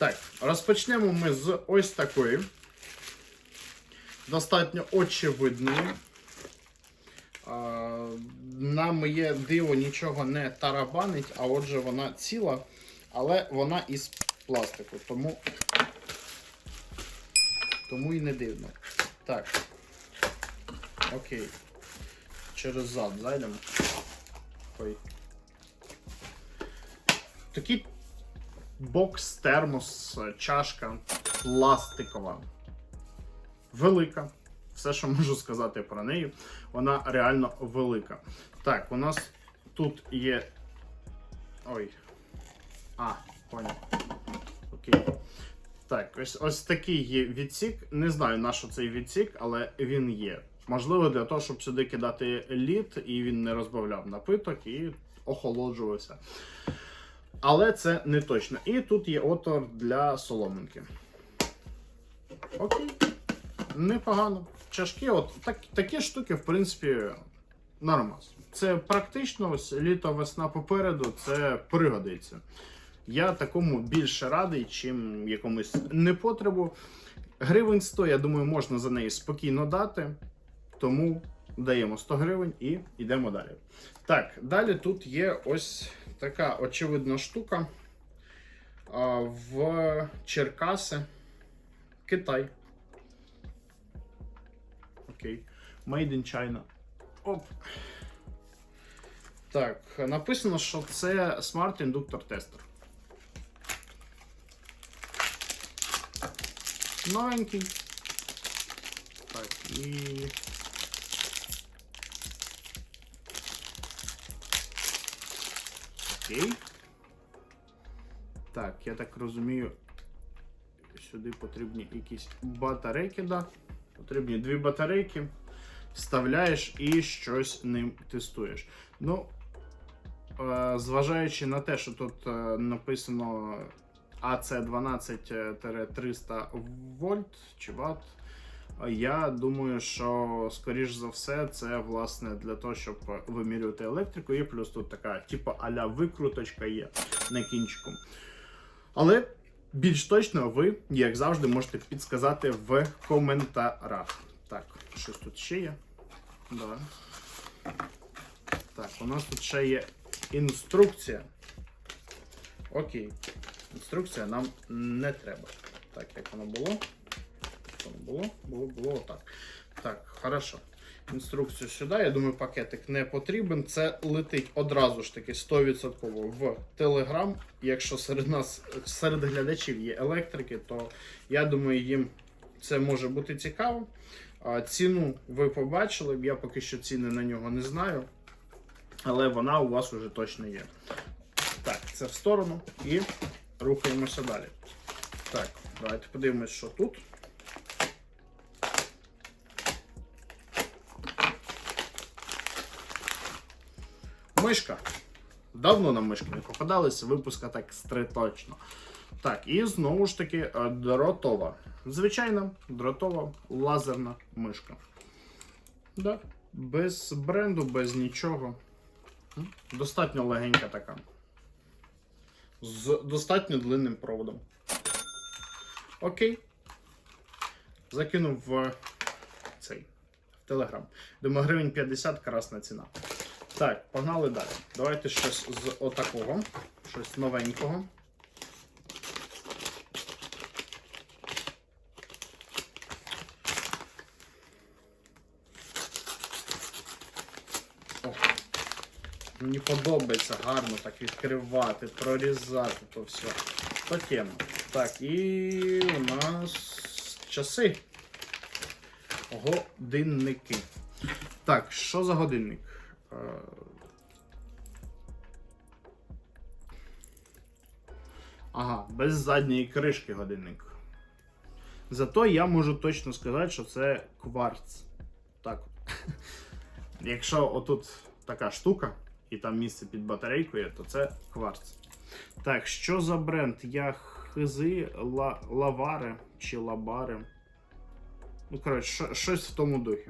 Так, розпочнемо ми з ось такої. Достатньо очевидної. А, На моє диво нічого не тарабанить, а отже вона ціла, але вона із пластику, тому, тому і не дивно. Так. Окей. Через зад зайдемо. Ой. Такий бокс, термос, чашка пластикова. Велика. Все, що можу сказати про неї, вона реально велика. Так, у нас тут є. Ой. А, понял. Окей. Так, ось ось такий є відсік. Не знаю, на що цей відсік, але він є. Можливо, для того, щоб сюди кидати лід, і він не розбавляв напиток і охолоджувався. Але це не точно. І тут є отвор для соломинки. Окей. Непогано. Чашки, от так, такі штуки, в принципі, нормас. Це практично, ось літо, весна попереду, це пригодиться. Я такому більше радий, чим якомусь непотребу. Гривень 100, я думаю, можна за неї спокійно дати. Тому даємо 100 гривень і йдемо далі. Так, далі тут є ось така очевидна штука. В Черкаси, Китай. Окей. Made in China. Оп. Так, написано, що це Smart Inductor Tester. Новенький. Так, і. Окей. Так, я так розумію. Сюди потрібні якісь батарейки, да. Потрібні дві батарейки. Вставляєш і щось ним тестуєш. Ну, е, зважаючи на те, що тут е, написано AC12-300 вольт чи ватт, я думаю, що скоріш за все це власне для того, щоб вимірювати електрику, і плюс тут така, типу, аля викруточка є на кінчику. Але більш точно ви, як завжди, можете підсказати в коментарях. Так, щось тут ще є. Да. Так, у нас тут ще є інструкція. Окей. Інструкція нам не треба. Так, як воно було? Як було? Було, було отак. Так, хорошо. Інструкцію сюди. Я думаю, пакетик не потрібен. Це летить одразу ж таки 100% в Telegram. Якщо серед нас, серед глядачів є електрики, то я думаю, їм це може бути цікаво. Ціну ви побачили, я поки що ціни на нього не знаю, але вона у вас уже точно є. Так, це в сторону і рухаємося далі. Так, давайте подивимось, що тут. Мишка. Давно на мишки не попадалися, випуска так стри точно. Так, і знову ж таки е, дротова. Звичайна дротова лазерна мишка. Да. Без бренду, без нічого. Достатньо легенька така. З достатньо длинним проводом. Окей. Закинув в цей в Телеграм. Думаю, гривень 50 красна ціна. Так, погнали далі. Давайте щось з отакого, щось новенького. Мені подобається гарно так відкривати, прорізати то все. То тема. Так, і у нас часи. Годинники. Так, що за годинник? Е, Ага, без задньої кришки годинник. Зато я можу точно сказати, що це кварц. Так. Якщо отут така штука, і там місце під батарейкою, то це кварц. Так, що за бренд? Я хизи ла, лавари чи лабари. Ну, коротше, щось в тому духі.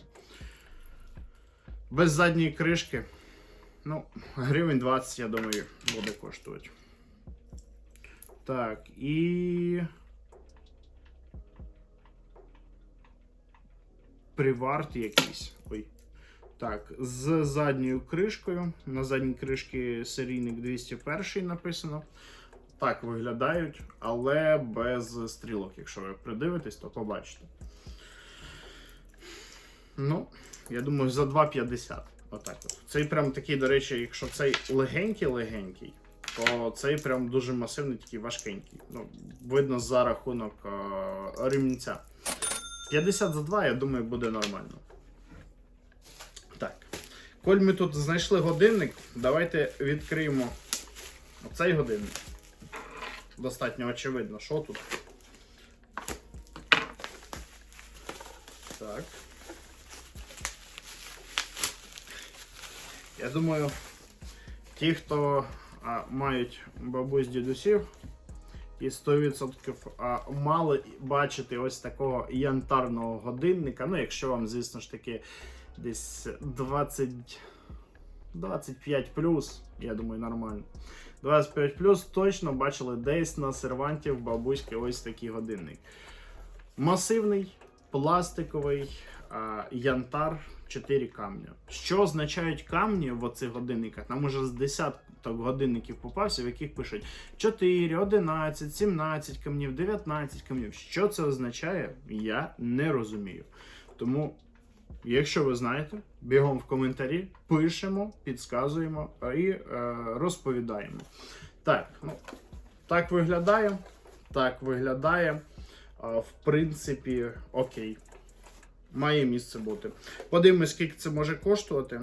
Без задньої кришки. Ну, гривень 20, я думаю, буде коштувати. Так, і. Приварт якийсь. Ой. Так, з задньою кришкою. На задній кришці серійник 201 написано. Так виглядають, але без стрілок. Якщо ви придивитесь, то побачите. Ну, я думаю, за 2,50. Отак от. Цей прям такий, до речі, якщо цей легенький-легенький, то цей прям дуже масивний, такий важкенький. Ну, видно за рахунок е- ремінця. 50 за 2, я думаю, буде нормально. Так. Коль ми тут знайшли годинник, давайте відкриємо оцей годинник. Достатньо очевидно, що тут. Так. Я думаю, ті, хто а, мають бабусь дідусів, і 100% а, мали бачити ось такого янтарного годинника. Ну, якщо вам, звісно ж таки, десь 20, 25 я думаю, нормально. 25 точно бачили десь на серванті в бабуськи ось такий годинник. Масивний, пластиковий, а, янтар, 4 камня. Що означають камні в оцих годинниках? Нам уже з десяток годинників попався, в яких пишуть 4, 11, 17 камнів, 19 камнів. Що це означає, я не розумію. Тому, якщо ви знаєте, бігом в коментарі пишемо, підказуємо і е, розповідаємо. Так, ну, так виглядає. Так виглядає. В принципі, окей. Має місце бути. Подивимось, скільки це може коштувати.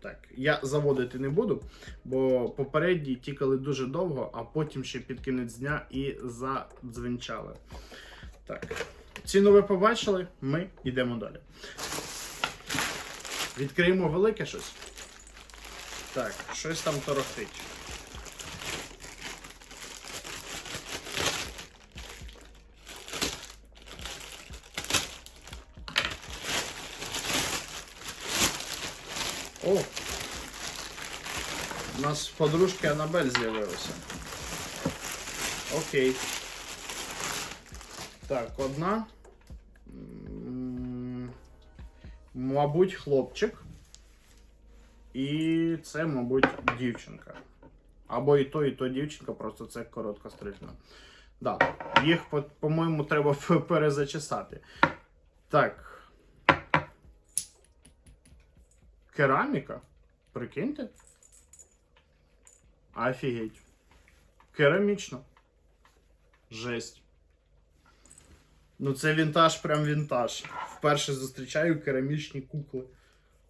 Так, я заводити не буду, бо попередні тікали дуже довго, а потім ще під кінець дня і задзвенчали. Так. Ціну ви побачили, ми йдемо далі. Відкриємо велике щось. Так, щось там торохтить. О! У нас подружки Анабель з'явилася. Окей. Так, одна. Мабуть, хлопчик. І це, мабуть, дівчинка. Або і то, і то дівчинка, просто це коротко стрижна. Да, їх, по-моєму, треба перезачесати. Так. Кераміка? Прикиньте? Офігеть. Керамічно. Жесть. Ну, це вінтаж, прям вінтаж. Вперше зустрічаю керамічні кукли.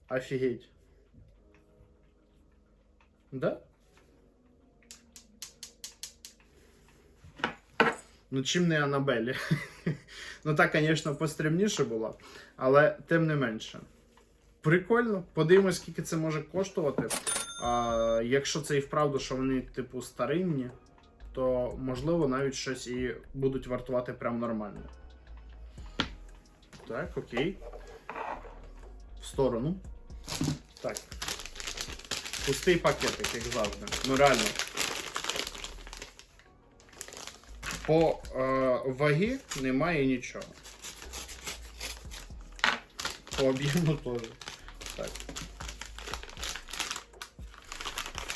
Офігеть. Да? Ну, чим не Анабелі. ну, так, звісно, пострімніше була, але тим не менше. Прикольно. Подивимось, скільки це може коштувати. А, якщо це і вправду, що вони, типу, старинні, то можливо навіть щось і будуть вартувати прям нормально. Так, окей. В сторону. Так. Пустий пакетик, як завжди. Ну реально. По е, вагі немає нічого. По об'єму теж. Так.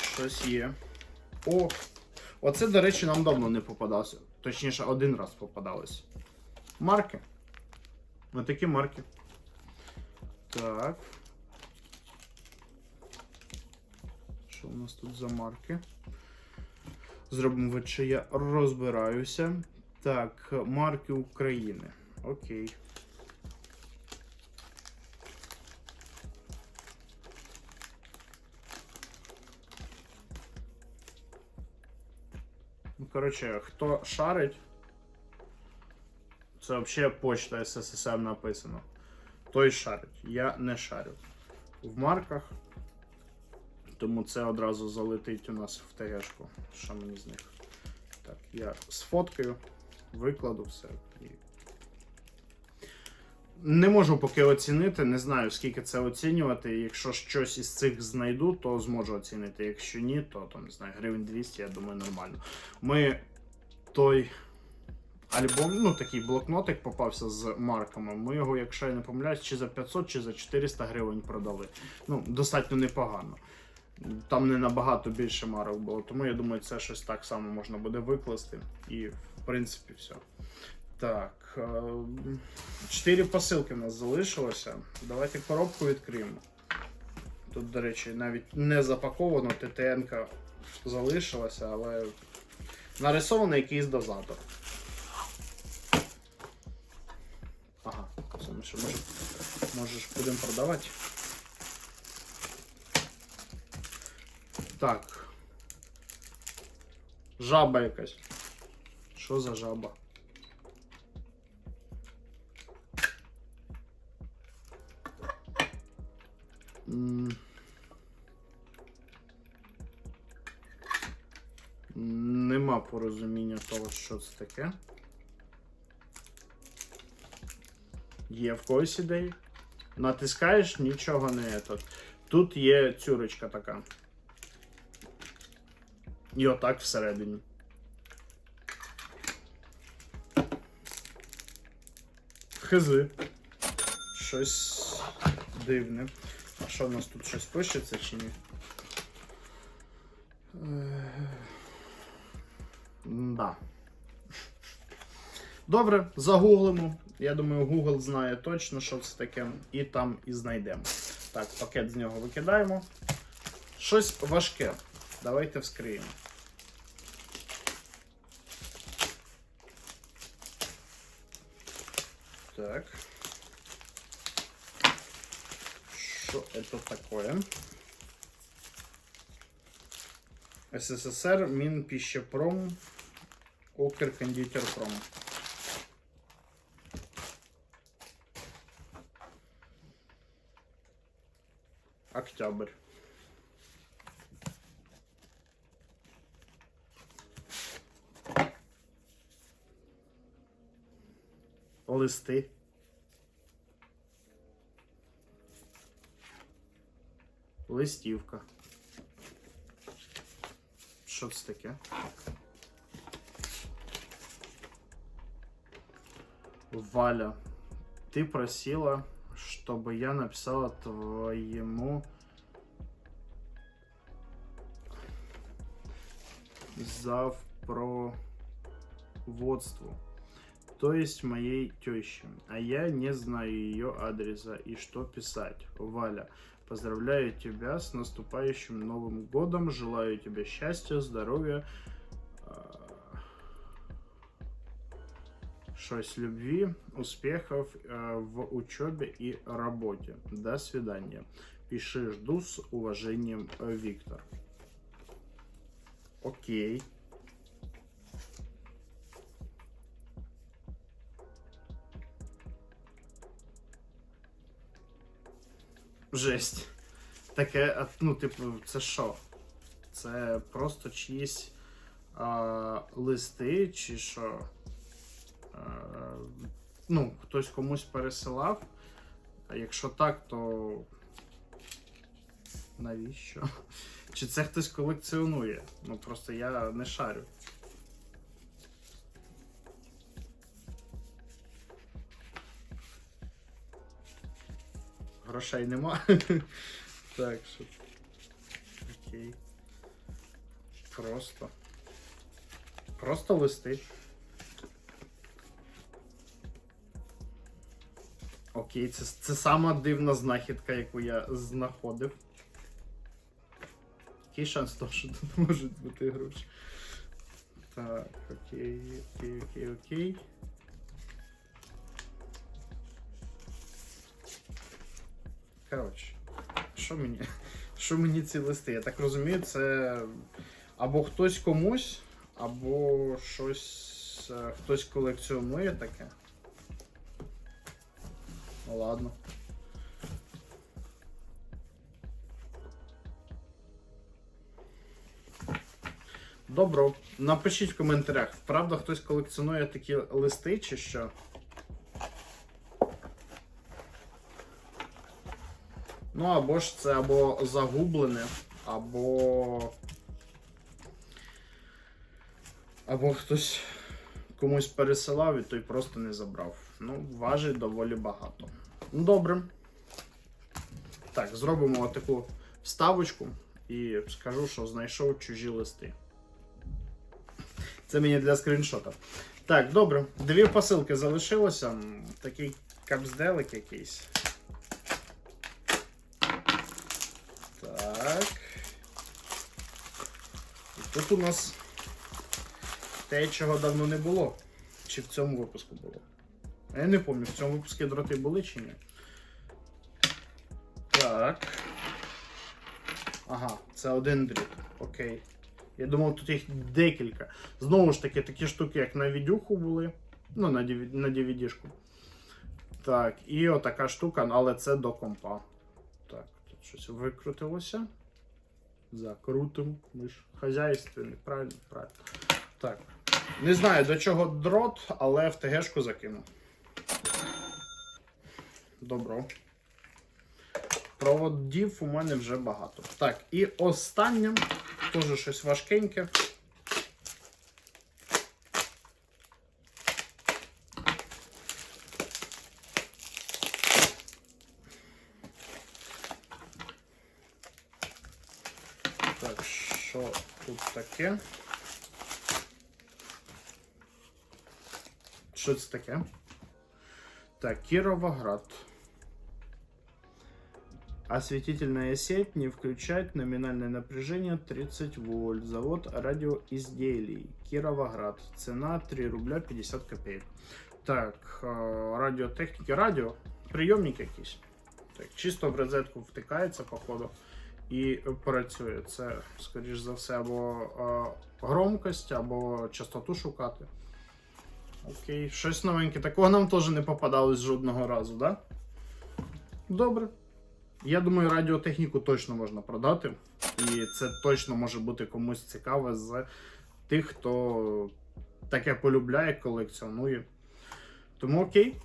Щось є. О! Оце, до речі, нам давно не попадалося. Точніше, один раз попадалось. Марки. Ось такі марки. Так. Що у нас тут за марки? Зробимо вид, що я розбираюся. Так, марки України. Окей. Коротше, хто шарить, це взагалі почта СССР написано. Той шарить. Я не шарю. В марках. Тому це одразу залетить у нас в ТГшку. Що мені з них? Так, я сфоткаю, викладу все. І... Не можу поки оцінити, не знаю скільки це оцінювати. Якщо щось із цих знайду, то зможу оцінити. Якщо ні, то там не знаю, гривень 200, я думаю, нормально. Ми той альбом, ну такий блокнотик попався з марками. Ми його, якщо я не помиляюсь, чи за 500, чи за 400 гривень продали. Ну, достатньо непогано. Там не набагато більше марок було, тому я думаю, це щось так само можна буде викласти. І, в принципі, все. Так. е, Чотири посилки в нас залишилося. Давайте коробку відкриємо. Тут, до речі, навіть не запаковано, ТТН залишилася, але нарисований якийсь дозатор. Ага, це ми ще може, можеш будемо продавати. Так. Жаба якась. Що за жаба? Нема порозуміння того, що це таке. Є в когось ідеї. Натискаєш, нічого не тут. Тут є цюрочка така. І отак всередині. Хизи. Щось дивне. А що в нас тут щось пишеться чи ні? Е, Да. Добре, загуглимо. Я думаю, Google знає точно, що це таке, і там і знайдемо. Так, пакет з нього викидаємо. Щось важке. Давайте вскриємо. Так. Что это такое? СССР, Минпищепром, Укркондитерпром. Октябрь. Листи. Листівка. Що це таке? Валя, ты просила, чтобы я написала твоему завпроводству, то есть моей теще, а я не знаю ее адреса и что писать. Валя, поздравляю тебя с наступающим Новым Годом, желаю тебе счастья, здоровья, а, щось любви, успехов э, в учебе и работе. До свидания. Пиши, жду с уважением, Виктор. Окей. Жесть. Таке, ну, типу, це що? Це просто чиїсь а, листи, чи що? А, ну, хтось комусь пересилав. А якщо так, то навіщо? Чи це хтось колекціонує? Ну просто я не шарю. Грошей нема. Так, що. Окей. Просто. Просто листи. Окей, це, це сама дивна знахідка, яку я знаходив. Який шанс того, що тут можуть бути гроші? Так, окей, окей, окей, окей. Коротше, що мені, що мені ці листи? Я так розумію, це або хтось комусь, або щось е, хтось колекціонує таке. Ну ладно. Добро. Напишіть в коментарях, правда хтось колекціонує такі листи чи що? Ну, або ж це або загублене, або. Або хтось комусь пересилав і той просто не забрав. Ну, важить доволі багато. Ну, добре. Так, зробимо таку вставочку і скажу, що знайшов чужі листи. Це мені для скріншота. Так, добре. Дві посилки залишилося. Такий капсделик якийсь. Так. І тут у нас те, чого давно не було. Чи в цьому випуску було? Я не пам'ятаю, в цьому випуску дроти були чи ні. Так. Ага, це один дріт. Окей. Я думав, тут їх декілька. Знову ж таки, такі штуки, як на відюху були. Ну, на, DVD, на DVD-шку. Так, і отака штука, але це до компа. Так, тут щось викрутилося. Закрутимо. Ми ж хазяйственні, правильно? Правильно. Так. Не знаю до чого дрот, але в ТГшку закину. Добро. Проводів у мене вже багато. Так, і останнє, теж щось важкеньке. що тут таке? Що це таке? Так, Кировоград. Осветительная сеть не включает номинальное напряжение 30 вольт. Завод радиоизделий. Кировоград. Цена 3 рубля 50 копеек. Так, е, радіотехніки. Радіо. Прийомник якийсь. Так, чисто в розетку втикається, походу. І працює. Це, скоріш за все, або е, громкость, або частоту шукати. Окей, щось новеньке. Такого нам теж не попадалось жодного разу, да? Добре. Я думаю, радіотехніку точно можна продати. І це точно може бути комусь цікаве з тих, хто таке полюбляє, колекціонує. Тому окей.